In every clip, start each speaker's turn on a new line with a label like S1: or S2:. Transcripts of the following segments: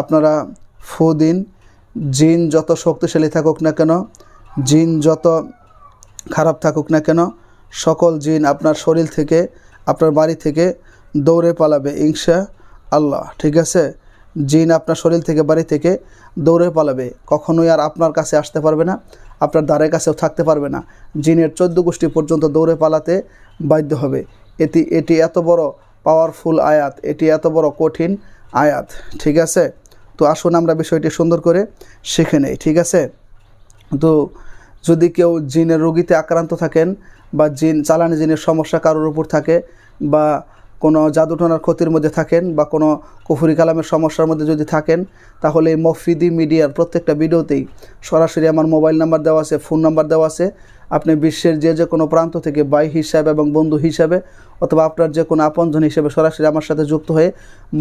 S1: আপনারা ফু দিন। জিন যত শক্তিশালী থাকুক না কেন, জিন যত খারাপ থাকুক না কেন, সকল জিন আপনার শরীর থেকে, আপনার বাড়ি থেকে দৌড়ে পালাবে, ইনশা আল্লাহ, ঠিক আছে? জিন আপনার শরীর থেকে, বাড়ি থেকে দৌড়ে পালাবে। কখনোই আর আপনার কাছে আসতে পারবে না, আপনার দ্বারের কাছেও থাকতে পারবে না। জিনের চোদ্দ গোষ্ঠী পর্যন্ত দৌড়ে পালাতে বাধ্য হবে। এটি এটি এত বড় পাওয়ারফুল আয়াত, এটি এত বড় কঠিন আয়াত, ঠিক আছে? তো আসুন আমরা বিষয়টি সুন্দর করে শিখে নেই, ঠিক আছে? তো যদি কেউ জিনের রোগীতে আক্রান্ত থাকেন বা জিন চালানি জিনের সমস্যা কারোর উপর থাকে বা কোনো জাদুটনার ক্ষতির মধ্যে থাকেন বা কোনো কুফুরি কালামের সমস্যার মধ্যে যদি থাকেন, তাহলে এই মফিদি মিডিয়ার প্রত্যেকটা ভিডিওতেই সরাসরি আমার মোবাইল নাম্বার দেওয়া আছে, ফোন নাম্বার দেওয়া আছে। আপনি বিশ্বের যে যে কোনো প্রান্ত থেকে বাই হিসাবে এবং বন্ধু হিসাবে অথবা আপনার যে কোনো আপনজন হিসেবে সরাসরি আমার সাথে যুক্ত হয়ে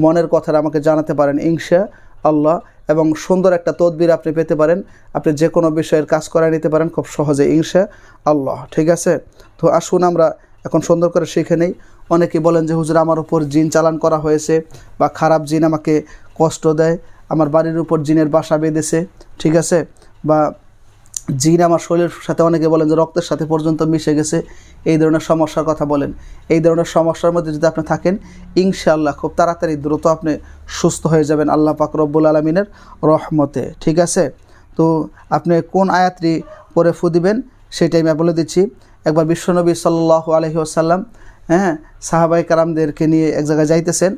S1: মনের কথাটা আমাকে জানাতে পারেন, ইনশা আল্লাহ এবং সুন্দর একটা তদবির আপনি পেতে পারেন। আপনি যে কোনো বিষয়ের কাজ করায় নিতে পারেন খুব সহজে ইংসা আল্লাহ, ঠিক আছে? তো আসুন আমরা এখন সুন্দর করে শিখে নেই। অনেকে বলেন যে, হুজুর, আমার উপর জিন চালান করা হয়েছে বা খারাপ জিন আমাকে কষ্ট দেয়, আমার বাড়ির উপর জিনের বাসা বেঁধেছে। ঠিক আছে? বা জিন আমার শরীরের সাথে অনেকে বলেন যে রক্তের সাথে পর্যন্ত মিশে গেছে, এই ধরনের সমস্যার কথা বলেন। এই ধরনের সমস্যার মধ্যে যদি আপনি থাকেন, ইনশাআল্লাহ খুব তাড়াতাড়ি দ্রুত আপনি সুস্থ হয়ে যাবেন আল্লাহ পাক রব্বুল আলমিনের রহমতে। ঠিক আছে? তো আপনি কোন আয়াতটি পরে ফু দিবেন, সেটাই আমি বলে দিচ্ছি। একবার বিশ্বনবী সাল্লাহ আলহি আসাল্লাম হ্যাঁ সাহাবাই কারামদেরকে নিয়ে এক জায়গায় যাইতেছেন।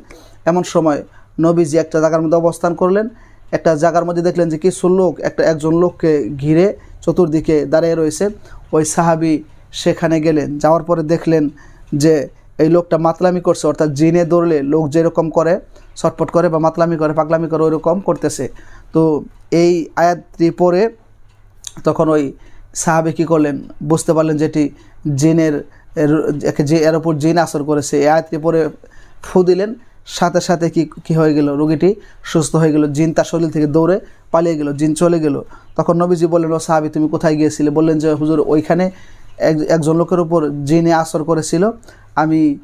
S1: এমন সময় নবীজি একটা জায়গার মধ্যে অবস্থান করলেন। একটা জায়গার মধ্যে দেখলেন যে কিছু লোক, একটা একজন লোককে ঘিরে চতুর্দিকে দাঁড়িয়ে রয়েছে। ওই সাহাবি সেখানে গেলেন। যাওয়ার পরে দেখলেন যে এই লোকটা মাতলামি করছে, অর্থাৎ জিনে দৌড়লে লোক যেরকম করে ছটপট করে বা মাতলামি করে, পাগলামি করে, ওইরকম করতেছে। তো এই আয়াতটি পরে তখন ওই সাহাবে কী করলেন? বুঝতে পারলেন যেটি জিনের যে, এর ওপর জিন আসর করেছে। এই আয়াতটি পরে ফু দিলেন। সাথে সাথে কি, কী হয়ে গেল? রোগীটি সুস্থ হয়ে গেল, জিন তার শরীর থেকে দৌড়ে পালিয়ে গেল, জিন চলে গেল। তখন নবীজি বললেন, ও সাহাবি, তুমি কোথায় গিয়েছিলে? বললেন যে, হুজুর, ওইখানে এক- একজন লোকের উপর জিনে আসর করেছিল। আমি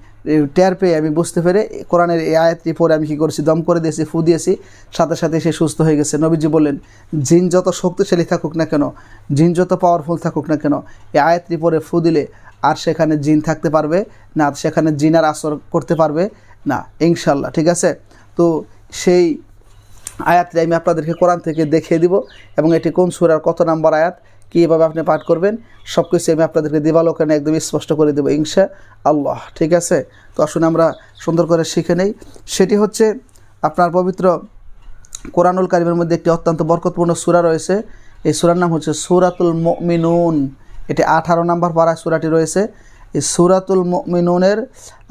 S1: টের পেয়ে আমি বুঝতে পেরে কোরআনের এই আয়াতটি পরে আমি কী করেছি? দম করে দিয়েছি, ফু দিয়েছি। সাথে সাথে সে সুস্থ হয়ে গেছে। নবীজি বললেন, জিন যত শক্তিশালী থাকুক না কেন, জিন যত পাওয়ারফুল থাকুক না কেন, এই আয়াতটি পরে ফু দিলে আর সেখানে জিন থাকতে পারবে না সেখানে জিন আর আসর করতে পারবে। না ইনশাল্লাহ ঠিক আছে? তো সেই আয়াতটি আমি আপনাদেরকে কোরআন থেকে দেখিয়ে দিব এবং এটি কোন সুরার কত নাম্বার আয়াত, কীভাবে আপনি পাঠ করবেন সব কিছু আমি আপনাদেরকে দিবালোকানে একদম স্পষ্ট করে দেবো ইনশা আল্লাহ ঠিক আছে? তো আসুন আমরা সুন্দর করে শিখে নেই। সেটি হচ্ছে আপনার পবিত্র কোরআনুল কারিমের মধ্যে একটি অত্যন্ত বরকতপূর্ণ সূরা রয়েছে। এই সূরার নাম হচ্ছে সূরাতুল মুমিনুন। এটি আঠারো নাম্বার পাড়ায় সূরাটি রয়েছে। এই সূরাতুল মুমিনুনের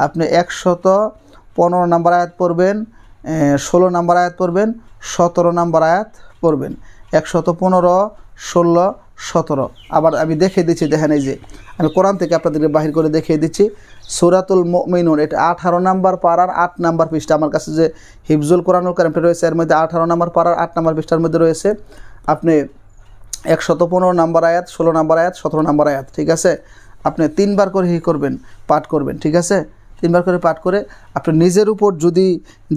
S1: আপনি একশত পনেরো নাম্বার আয়াত পড়বেন ষোলো নাম্বার আয়াত পড়বেন, সতেরো নাম্বার আয়াত পড়বেন। একশত পনেরো, ষোলো, সতেরো। আবার আমি দেখে দিচ্ছি, দেখেন এই যে, আমি কোরআন থেকে আপনাদেরকে বাহির করে দেখিয়ে দিচ্ছি। সুরাতুল মিনুন এটা আঠারো নাম্বার পাড়ার আট নাম্বার পৃষ্ঠা। আমার কাছে যে হিফজুল কোরআনুল কারিমটা রয়েছে, এর মধ্যে আঠারো নাম্বার পাড়ার আট নাম্বার পৃষ্ঠার মধ্যে রয়েছে। আপনি একশত পনেরো নাম্বার আয়াত, ষোলো নাম্বার আয়াত, সতেরো নাম্বার আয়াত, ঠিক আছে? আপনি তিনবার করে হি করবেন, পাঠ করবেন, ঠিক আছে? তিনবার করে পাঠ করে আপনি নিজের উপর যদি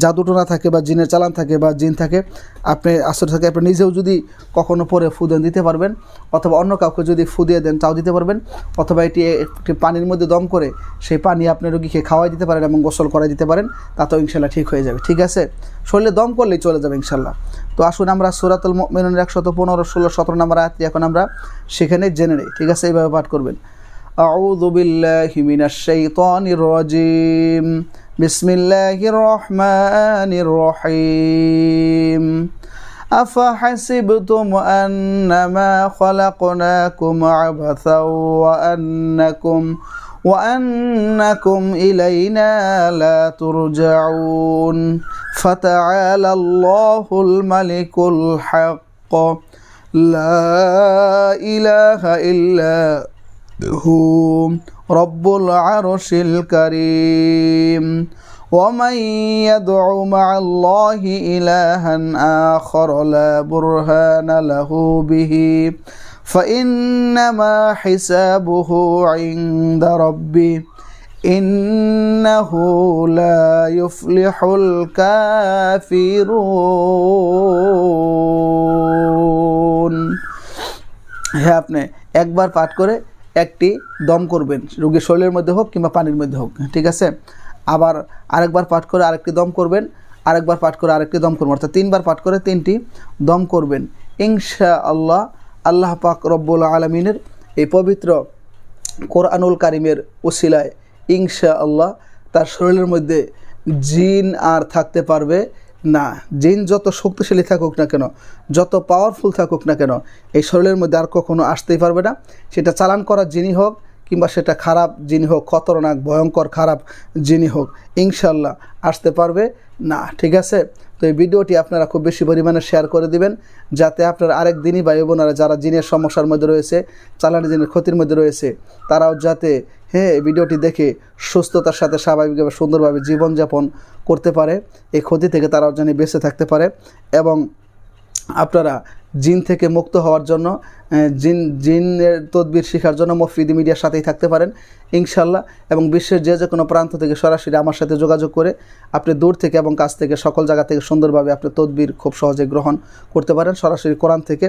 S1: জাদুটোনা থাকে বা জিনের চালান থাকে বা জিন থাকে, আপনি আসর থাকে, আপনি নিজেও যদি কখনো পরে ফুদেন দিতে পারবেন, অথবা অন্য কাউকে যদি ফু দিয়ে দেন তাও দিতে পারবেন, অথবা এটি একটি পানির মধ্যে দম করে সেই পানি আপনি রোগীকে খাওয়াই দিতে পারেন এবং গোসল করাই দিতে পারেন, তাতেও ইনশাল্লাহ ঠিক হয়ে যাবে। ঠিক আছে? শরীরে দম করলেই চলে যাবে ইনশাল্লাহ। তো আসুন আমরা সুরাতুল মেনুনের একশত পনেরো, ষোলো, সতেরো নম্বর আয়াতটি এখন আমরা সেখানে জেনে নিই। ঠিক আছে? এইভাবে পাঠ করবেন। أعوذ بالله من الشيطان الرجيم بسم الله الرحمن الرحيم أفحسبتم أنما خلقناكم عبثا وأنكم وأنكم إلينا لا ترجعون فتعالى الله الملك الحق لا إله إلا هو رب العرش الكريم ومن يدع مع الله إلها آخر لا برهان له به فإنما حسابه عند ربي إنه لا يفلح الكافرون হ্যাঁ আপনি একবার পাঠ করে একটি দম করবেন, রোগীর শরীরের মধ্যে হোক কিংবা পানির মধ্যে হোক, ঠিক আছে? আবার আরেকবার পাঠ করে আরেকটি দম করবেন, আরেকবার পাঠ করে আরেকটি দম করবেন, অর্থাৎ তিনবার পাঠ করে তিনটি দম করবেন। ইনশা আল্লাহ আল্লাহ পাক রব্বুল আলমিনের এই পবিত্র কোরআনুল কারিমের ওসিলায় ইনশা আল্লাহ তার শরীরের মধ্যে জিন আর থাকতে পারবে। না, জিন যত শক্তিশালী থাকুক না কেন, যত পাওয়ারফুল থাকুক না কেন, এই শরীরের মধ্যে আর কখনো আসতেই পারবে না। সেটা চালান করা জিনই হোক কিংবা সেটা খারাপ যিনি হোক, খতরনাক, ভয়ঙ্কর খারাপ যিনি হোক, ইনশাল্লাহ আসতে পারবে। না, ঠিক আছে? তো এই ভিডিওটি আপনারা খুব বেশি পরিমাণে শেয়ার করে দিবেন, যাতে আপনার আরেক দিনই ভাই বোনারা যারা জিনের সমস্যার মধ্যে রয়েছে, চালানি জিনের ক্ষতির মধ্যে রয়েছে, তারাও যাতে হ্যাঁ এই ভিডিওটি দেখে সুস্থতার সাথে স্বাভাবিকভাবে সুন্দরভাবে জীবনযাপন করতে পারে। এই ক্ষতি থেকে তারাও যেন বেঁচে থাকতে পারে এবং আপনারা জিন থেকে মুক্ত হওয়ার জন্য জিন, জিনের তদবির শেখার জন্য মফিদি মিডিয়ার সাথেই থাকতে পারেন, ইনশাল্লাহ। এবং বিশ্বের যে যে কোনো প্রান্ত থেকে সরাসরি আমার সাথে যোগাযোগ করে আপনি দূর থেকে এবং কাছ থেকে সকল জায়গা থেকে সুন্দরভাবে আপনি তদবির খুব সহজে গ্রহণ করতে পারেন। সরাসরি কোরআন থেকে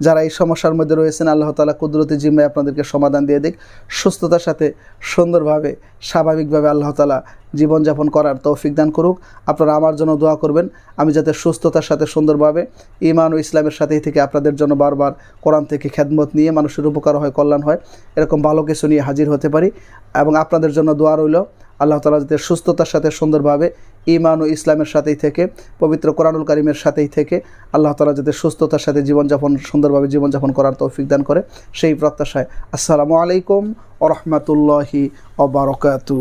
S1: যারা এই সমস্যার মধ্যে রয়েছেন, আল্লাহ তালা কুদরতি জিম্মায় আপনাদেরকে সমাধান দিয়ে দিক। সুস্থতার সাথে সুন্দরভাবে, স্বাভাবিকভাবে আল্লাহ তালা জীবনযাপন করার তৌফিক দান করুক। আপনারা আমার জন্য দোয়া করবেন। আমি যাতে সুস্থতার সাথে সুন্দরভাবে ইমান ও ইসলামের সাথেই থেকে আপনাদের জন্য বারবার কোরআন থেকে খেদমত নিয়ে মানুষের উপকার হয়, কল্যাণ হয়, এরকম ভালো কিছু নিয়ে হাজির হতে পারি। এবং আপনাদের জন্য দোয়া রইল, আল্লাহ তালা যাতে সুস্থতার সাথে সুন্দরভাবে ইমান ও ইসলামের সাথেই থেকে, পবিত্র কোরআনুল কারিমের সাথেই থেকে, আল্লাহ তালা যাতে সুস্থতার সাথে জীবনযাপন, সুন্দরভাবে জীবনযাপন করার তৌফিক দান করে সেই প্রত্যাশায়। আসসালামু আলাইকুম ও রহমতুল্লাহি অবরকাতু